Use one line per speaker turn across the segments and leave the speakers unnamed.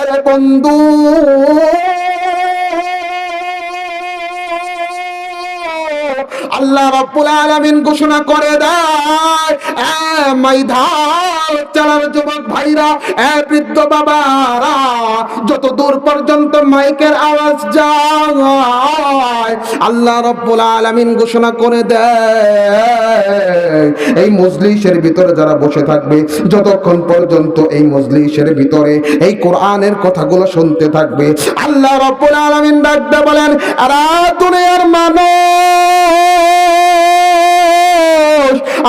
আরে বন্ধু। আল্লাহ রাব্বুল আলামিন ঘোষণা করে দেয় এ মাইধাল পর্যন্ত এই মজলিসের ভিতরে যারা বসে থাকবে, যতক্ষণ পর্যন্ত এই মজলিসের ভিতরে, এই কোরআনের কথাগুলো শুনতে থাকবে, আল্লাহ রাব্বুল আলামিন ডাকতে বলেন, আর দুনিয়ার মানুষ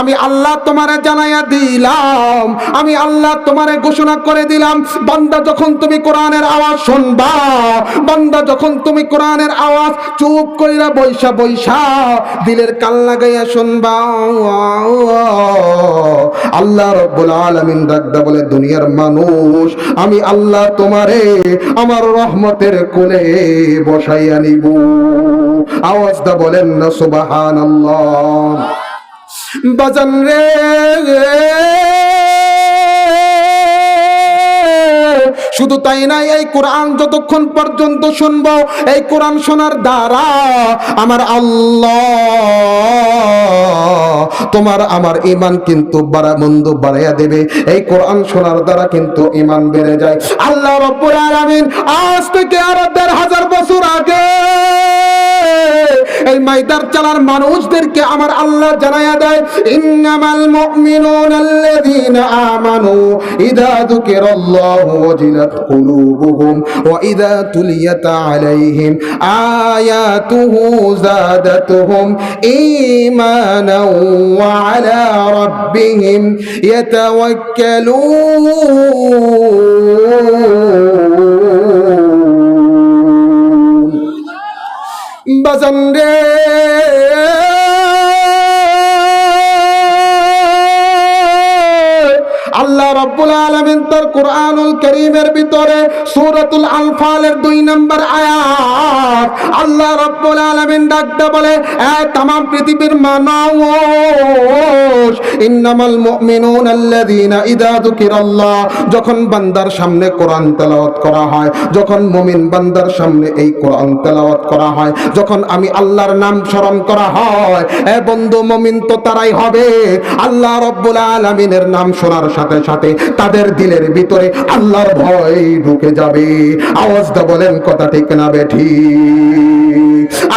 আমি আল্লাহ তোমারে জানাইয়া দিলাম, আমি আল্লাহ তোমারে ঘোষণা করে দিলাম, বান্দা যখন তুমি কোরআনের আওয়াজ শুনবা, বান্দা যখন তুমি কোরআনের আওয়াজ চুপ কইরা বৈশা বৈশা দিলের কান লাগাইয়া শুনবা। আল্লাহ রব্বুল আলামিন ডাকদা বলে, দুনিয়ার মানুষ, আমি আল্লাহ তোমারে আমার রহমতের কোলে বসাইয়া নিব। আওয়াজটা বলেন না, সুবহানাল্লাহ। বাজান রে। শুধু তাই নাই, এই কোরআন যতক্ষণ পর্যন্ত শুনব, এই কোরআন শোনার দ্বারা আমার আল্লাহ তোমার আমার ইমান কিন্তু বাড়া মন্দ বাড়াইয়া দেবে। এই কোরআন শোনার দ্বারা কিন্তু ইমান বেড়ে যায়। আল্লাহ রব্বুল আলামিন আজ থেকে আরও দেড় হাজার বছর আগে এই মাইদার চালার মানুষদেরকে আমার আল্লাহ জানায়া দেয়, ইন্নামাল মুমিনুন আল্লাযীনা আমানু ইযা যুকিরাল্লাহু ওয়াজিলাত কুলুবুহুম ওয়া ইযা তুলিয়াত আলাইহিম আয়াতুহু যাদাতুহুম ঈমানাও ওয়া আলা রাব্বিহিম ইয়াতাওয়াক্কালুন। বাজান রে রব্বুল আলমিন কোরআনুল করিমের ভিতরে সুরতুল আলফালের দুই নম্বর আয়াত আল্লাহ রব্বুল আলমিন ডাকতে বলে তাম পৃথিবীর মানুষ, ইন্নামাল মুমিনুন ইযা যুকিরাল্লাহ। যখন বান্দার সামনে কোরআন তেলাওয়াত করা হয়, যখন মুমিন বান্দার সামনে এই কোরআন তেলাওয়াত করা হয়, যখন আমি আল্লাহর নাম স্মরণ করা হয়, এ বন্ধু মুমিন তো তারাই হবে। আল্লাহ রব্বুল আলামিনের নাম শোনার সাথে সাথে তাদের দিলের ভিতরে আল্লাহর ভয় ঢুকে যাবে। আওয়াজটা বলেন, কথা ঠিক না বেঠি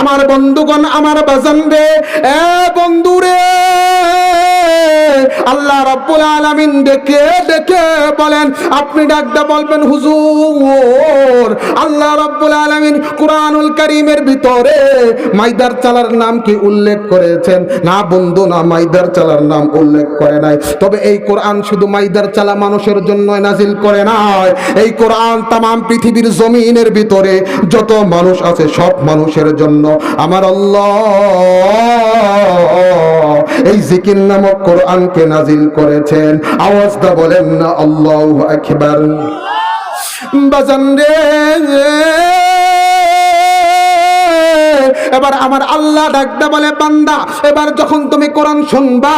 আমার বন্ধুগণ, আমার বাজান রে এ বন্ধু রে আল্লাহ রাব্বুল আলামিন দেখে দেখে বলেন, আপনি ডাকতে বলবেন, হুজুর, আল্লাহ রাব্বুল আলামিন কুরআনুল কারীমের ভিতরে মাইদার চালার নাম কি উল্লেখ করেছেন? না বন্ধু, না, মাইদার চালার নাম উল্লেখ করে নাই। তবে এই কোরআন শুধু মাইদার চালা মানুষের জন্য নাজিল করে নাই। এই কোরআন তামাম পৃথিবীর জমিনের ভিতরে যত মানুষ আছে সব মানুষের জন্য। আমার আল্লাহ, এই জিকির নামক কোরআনকে নাজিল করেছেন। আওয়াজটা বলেন না, আল্লাহ আকবার। বাজান রে। এবার আমার আল্লাহ ডাকতে বলে, বান্দা, এবার যখন তুমি কোরআন শুনবা,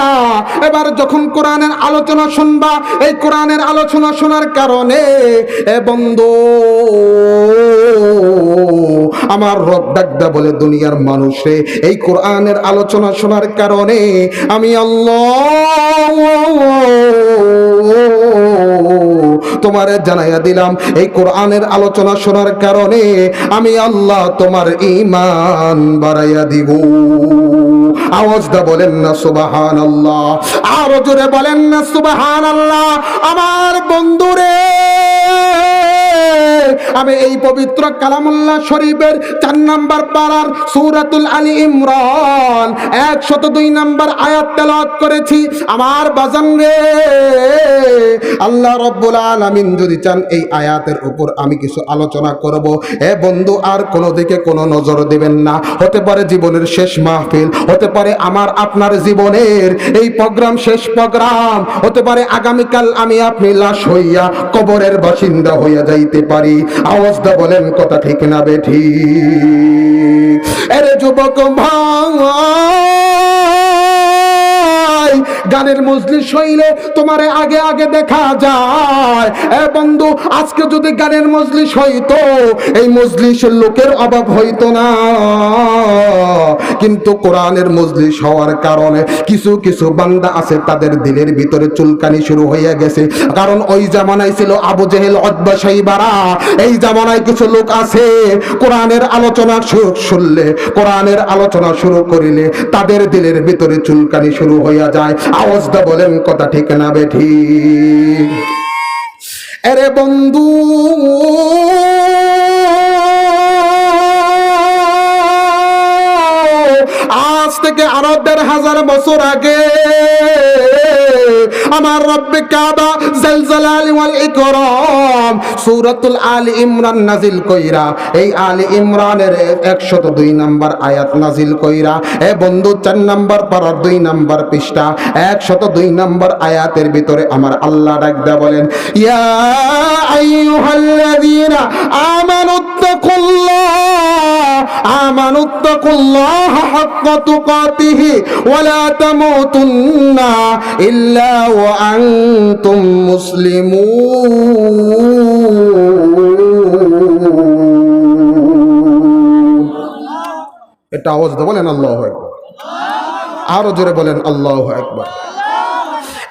এবার যখন কোরআনের আলোচনা শুনবা, এই কোরআনের আলোচনা শোনার কারণে, এ বন্ধু আমার রব ডাকদা বলে দুনিয়ার মানুষে, এই কোরআনের আলোচনা শোনার কারণে আমি আল্লাহ তোমার জানাইয়া দিলাম। এই কোরআনের আলোচনা শোনার কারণে আমি আল্লাহ তোমার ইমান বাড়াইয়া দিব। আওয়াজটা বলেন না সুবাহান আল্লাহ আরও জোরে বলেন না সুবাহান আল্লাহ আমার বন্ধুরে আমি এই পবিত্র কালামুল্লাহ শরীফের চার নাম্বার পাড়ার সূরাতুল আলী ইমরান একশত দুই নাম্বার আয়াত তেলাওয়াত করেছি। আমার বাজান রে, আল্লাহ রব্বুল আলামিন যদি চান এই আয়াতের উপর আমি কিছু আলোচনা করব। এ বন্ধু, আর কোনো দিকে কোনো নজর দিবেন না। হতে পারে জীবনের শেষ মাহফিল, হতে পারে আমার, আপনার জীবনের এই প্রোগ্রাম, শেষ প্রোগ্রাম। হতে পারে আগামীকাল আমি আপনি লাশ হইয়া কবরের বাসিন্দা হইয়া যাইতে পারি। আওয়াজটা বলেন, কথা ঠিক না বেঠি। এরে যুবক গানের মজলিস হইলে তোমার আগে আগে দেখা যায়। এ বন্ধু, আজকে যদি গানের মজলিস হইতো, এই মজলিসের লোকের অভাব হইতো না। কিন্তু কোরআনের মজলিস হওয়ার কারণে কিছু কিছু বান্দা আছে, তাদের দিলের ভিতরে চুলকানি শুরু হয়ে গেছে। কারণ ওই জামানায় ছিল আবু জেহেল অদ্বা এই জামানায় কিছু লোক আছে, কোরআনের আলোচনা শুনলে, কোরআনের আলোচনা শুরু করিলে তাদের দিলের ভিতরে চুলকানি শুরু হইয়া যায়। আওয়াজটা বলেন, কথা ঠিক না বেঠি। এরে বন্ধু থেকে আরও দেড় হাজার বছর আগে আমার রব্বে কাবা, জালজালালি ওয়াল ইকরাম, সূরাতুল আলী ইমরান নাজিল কইরা, এই আলী ইমরানের 102 নাম্বার আয়াত নাজিল কইরা, এ বন্ধু চার নাম্বার পারার দুই নাম্বার পৃষ্ঠা 102 নাম্বার আয়াতের ভিতরে আমার আল্লাহ ডাক দেয়া বলেন, ইয়া আইয়ুহাল্লাযীনা আমানুত্তাকুল্লাহ আমানুত্তাকুল্লাহ হাক্কা তুকাতিহি ওয়ালা তামুতুন্না ইল্লা ওয়া আনতুম মুসলিমুন। এটা আওয়াজ দিয়ে বলেন আল্লাহু আকবার। আরও জোরে বলেন আল্লাহু আকবার।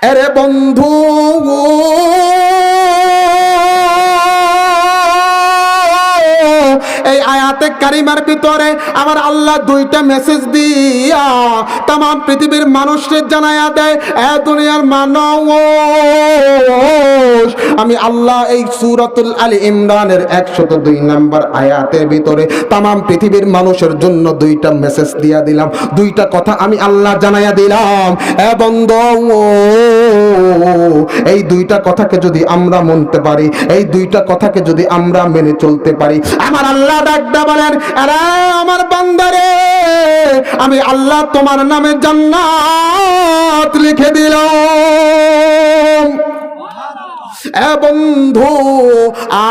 আরে বন্ধু এই আয়াতে কারিমার ভিতরে আমার আল্লাহ দুইটা মেসেজ দিয়া তাম পৃথিবীর মানুষদের জানায়া দেয়, এ দুনিয়ার মানুষ, আমি আল্লাহ এই সুরাতুল আলী ইমরানের একশত দুই নাম্বার আয়াতের ভিতরে তাম পৃথিবীর মানুষের জন্য দুইটা মেসেজ দিয়া দিলাম। দুইটা কথা আমি আল্লাহ জানাইয়া দিলাম। এ বন্ধ, এই দুইটা কথাকে যদি আমরা মানতে পারি, এই দুইটা কথাকে যদি আমরা মেনে চলতে পারি, আমার আল্লাহ ডাকদা বলেন আরে আমার বান্দারে আমি আল্লাহ তোমার নামে জান্নাত লিখে দিলাম। এ বন্ধু,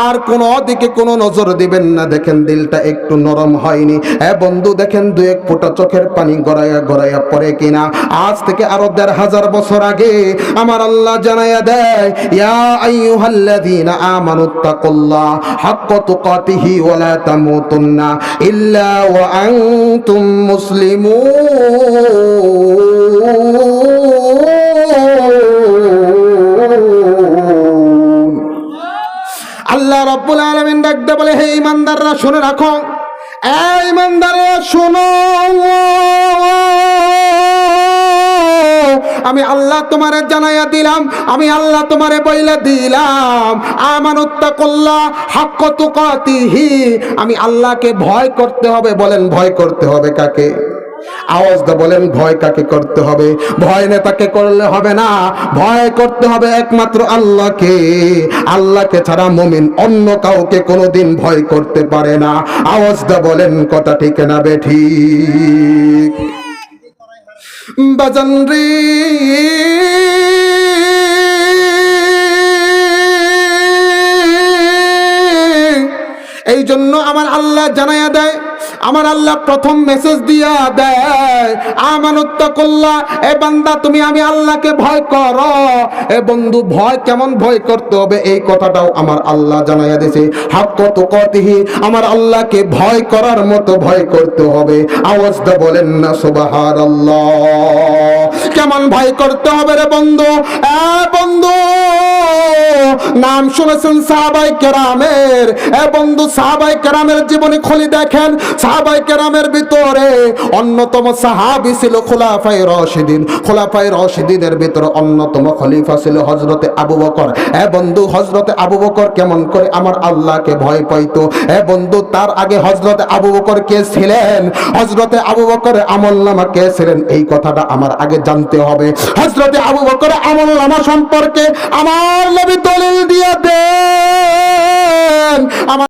আর কোন দিকে কোনো নজর দিবেন না। দেখেন দিলটা একটু নরম হয়নি। এ বন্ধু, দেখেন দু এক ফোঁটা চোখের পানি গড়াইয়া গড়াইয়া পড়ে কিনা। আজ থেকে আরও দেড় হাজার বছর আগে আমার আল্লাহ জানাইয়া দেয়, ইয়া আইয়ুহাল্লাযীনা আমানুত্তাকুল্লাহ হাক্কা তুকাতিহি ওয়া লা তামুতুন্না ইল্লা ওয়া আনতুম মুসলিমুন। আল্লাহ রব্বুল আলমিন ডাকতে বলে, হে ইমানদাররা শুনে রাখো। এই ইমানদাররা শোনো আমি আল্লাহ তোমারে জানাইয়া দিলাম, আমি আল্লাহ তোমারে বইলা দিলাম। আমানুত্তাকুল্লাহ হাক্ক তুকাতিহি। আমি আল্লাহকে ভয় করতে হবে, বলেন ভয় করতে হবে কাকে? আওয়াজ দা বলেন, ভয় কাকে করতে হবে? ভয় নেতাকে করলে হবে না। ভয় করতে হবে একমাত্র আল্লাহকে। আল্লাহকে ছাড়া মুমিন অন্য কাউকে কোনোদিন ভয় করতে পারে না। আওয়াজ দা বলেন, কথা ঠিক না বেঠি বাজান রে। এই জন্য আমার আল্লাহ জানাইয়া দেয় আমার আল্লাহ প্রথম মেসেজ দিয়া দেয়, আমানুত্তাকুল্লাহ, এ বান্দা, তুমি আমি আল্লাহকে ভয় কর। এ বন্ধু, ভয় কেমন ভয় করতে হবে? এই কথাটাও আমার আল্লাহ জানাইয়া দিছে। দিয়েছে হাক্কত কতিহি আমার আল্লাহকে ভয় করার মতো ভয় করতে হবে। আওয়াজটা বলেন, না, সুবহানাল্লাহ। কেমন ভয় করতে হবে রে বন্ধু? এ বন্ধু নাম শুনেছেন সাহাবাই কেরামের। এ বন্ধু সাহাবাই কেরামের জীবনী খলি দেখেন। সাহাবাই কেরামের ভিতরে অন্যতম সাহাবি ছিল খোলাফাই রশিদিন। খোলাফাই রশিদিনের ভিতরে অন্যতম খলিফা ছিল হজরতে আবু বকর। এ বন্ধু হজরতে আবু বকর কেমন করে আমার আল্লাহকে ভয় পাইতো? এ বন্ধু, তার আগে হজরতে আবু বকর কে ছিলেন? হজরতে আবু বকর আমল নামা কে ছিলেন? এই কথাটা আমার আগে জানতে হবে। হজরতে আবু বকর আমল নামা সম্পর্কে আমার নবী দলিল দিয়ে দেন। আমার